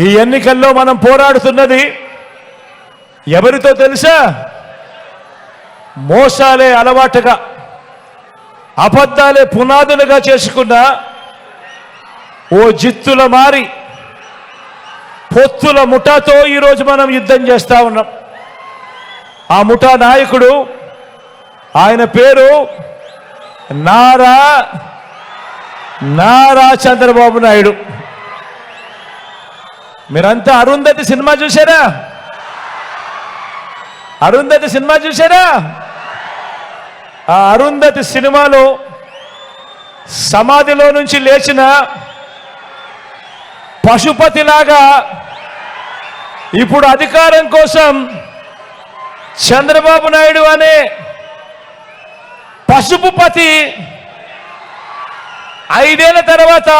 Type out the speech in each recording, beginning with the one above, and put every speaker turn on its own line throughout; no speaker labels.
ఈ ఎన్నికల్లో మనం పోరాడుతున్నది ఎవరితో తెలుసా? మోసాలే అలవాటుగా అబద్ధాలే పునాదులుగా చేసుకున్న ఓ జిత్తుల మారి పొత్తుల ముఠాతో ఈరోజు మనం యుద్ధం చేస్తూ ఉన్నాం. ఆ ముఠా నాయకుడు ఆయన పేరు నారా నారా చంద్రబాబు నాయుడు. మీరంతా అరుంధతి సినిమా చూసారా అరుంధతి సినిమా చూసారా ఆ అరుంధతి సినిమాలో సమాధిలో నుంచి లేచిన పశుపతిలాగా ఇప్పుడు అధికారం కోసం చంద్రబాబు నాయుడు అనే పశుపుపతి ఐదేళ్ళ తర్వాత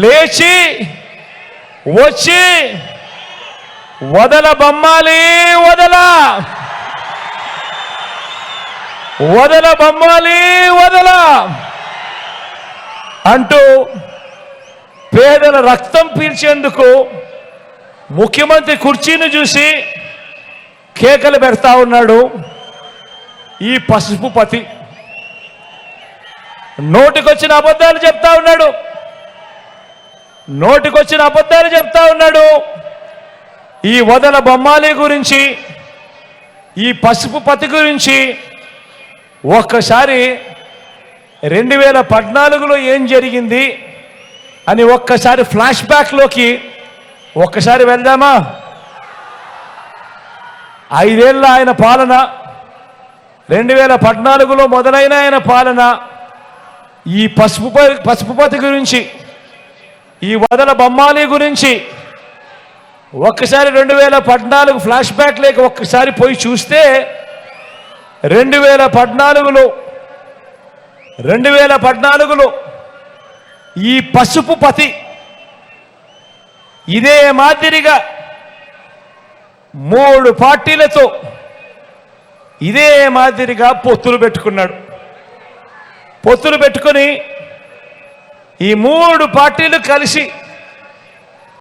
లేచి వచ్చి వదల బొమ్మాలి వదల. వదల బొమ్మాలి వదల. అంటూ పేదల రక్తం పీల్చేందుకు ముఖ్యమంత్రి కుర్చీని చూసి కేకలు పెడతా ఉన్నాడు ఈ పసుపు పతి. నోటికొచ్చిన అబద్ధాలు చెప్తా ఉన్నాడు. నోటికొచ్చిన అబద్ధాలు చెప్తా ఉన్నాడు. ఈ వదల బొమ్మాలి గురించి ఈ పసుపు పతి గురించి ఒక్కసారి రెండు వేల పద్నాలుగులో ఏం జరిగింది అని ఒక్కసారి ఫ్లాష్ బ్యాక్లోకి ఒక్కసారి వెళ్దామా? ఐదేళ్ళ ఆయన పాలన రెండు వేల పద్నాలుగులో మొదలైన ఆయన పాలన ఈ పసుపు ప- పసుపుపతి గురించి ఈ వదల బొమ్మాలి గురించి ఒక్కసారి రెండు వేల పద్నాలుగు ఫ్లాష్ బ్యాక్ లేక ఒక్కసారి పోయి చూస్తే రెండు వేల పద్నాలుగులో రెండు వేల పద్నాలుగులో ఈ పసుపు పతి ఇదే మాదిరిగా మూడు పార్టీలతో ఇదే మాదిరిగా పొత్తులు పెట్టుకున్నాడు. పొత్తులు పెట్టుకొని ఈ మూడు పార్టీలు కలిసి